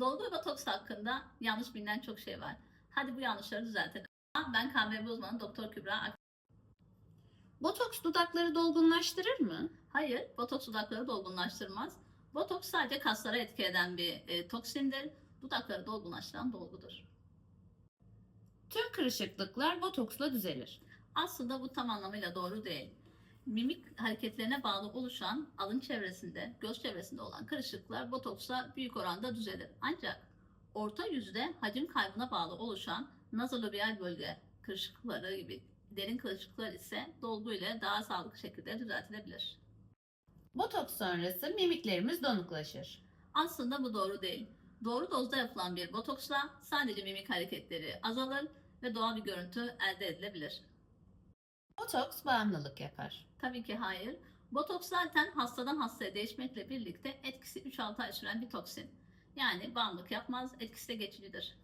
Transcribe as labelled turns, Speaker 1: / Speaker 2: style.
Speaker 1: Dolgu ve botoks hakkında yanlış bilinen çok şey var. Hadi bu yanlışları düzeltelim. Ben KBB uzmanı Doktor Kübra Ak-
Speaker 2: Botoks dudakları dolgunlaştırır mı?
Speaker 1: Hayır, botoks dudakları dolgunlaştırmaz. Botoks sadece kaslara etki eden bir e, toksindir. Dudakları dolgunlaştıran dolgudur.
Speaker 2: Tüm kırışıklıklar botoksla düzelir.
Speaker 1: Aslında bu tam anlamıyla doğru değil. Mimik hareketlerine bağlı oluşan alın çevresinde, göz çevresinde olan kırışıklıklar botoksla büyük oranda düzelir. Ancak orta yüzde hacim kaybına bağlı oluşan nazolabial bölge kırışıklıkları gibi derin kırışıklıklar ise dolgu ile daha sağlıklı şekilde düzeltilebilir.
Speaker 2: Botoks sonrası mimiklerimiz donuklaşır.
Speaker 1: Aslında bu doğru değil. Doğru dozda yapılan bir botoksla sadece mimik hareketleri azalır ve doğal bir görüntü elde edilebilir.
Speaker 2: Botoks bağımlılık yapar.
Speaker 1: Tabii ki hayır. Botoks zaten hastadan hastaya değişmekle birlikte etkisi 3-6 ay süren bir toksin. Yani bağımlılık yapmaz, etkisi de geçicidir.